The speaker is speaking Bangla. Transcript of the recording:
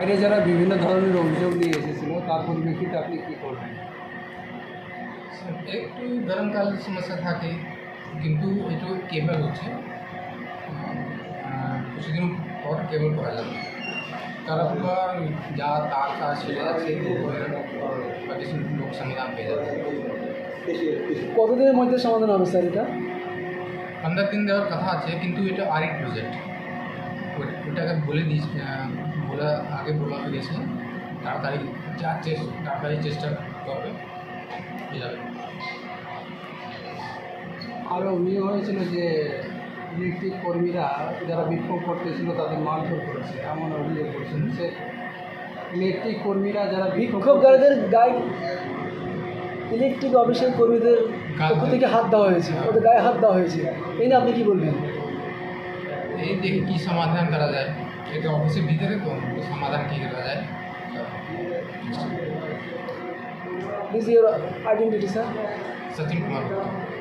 বাইরে যারা বিভিন্ন ধরনের অভিযোগ নিয়ে এসেছিল তার পরিপ্রেক্ষিতে আপনি কী করবেন? একটু গরমকাল সমস্যা থাকে কিন্তু একটু কেবল হচ্ছে। কিছুদিন পর কেবল করা যাবে। তারা পুরো যা তার ছিল আছে বা কিছু লোক সমাধান পেয়ে যাবে। কতদিনের মধ্যে সমাধান হবে স্যার এটা? পনেরো দিন দেওয়ার কথা আছে কিন্তু এটা আরেক প্রজেক্ট ওটাকে বলে দিস বলা আগে বলা হয়ে গেছে। তাড়াতাড়ি যা চেষ্টা তাড়াতাড়ি চেষ্টা করবে। যাবে। আরও অভিযোগ হয়েছিল যে ইলেকট্রিক কর্মীরা যারা বিক্ষোভ করতেছিল তাদের মারধর করেছে। এমন অভিযোগ করেছিল। সে ইলেকট্রিক কর্মীরা যারা বিক্ষোভকারীদের গায়ে ইলেকট্রিক অফিসের কর্মীদের পক্ষ থেকে হাত দেওয়া হয়েছে। ওদের গায়ে হাত দেওয়া হয়েছে। এই নিয়ে আপনি কি বলবেন? এই দেখি কী সমাধান করা যায়? এটা অফিসের ভিতরে তো সমাধান কী করা যায়? This your identity sir Sachin Kumar Gupta.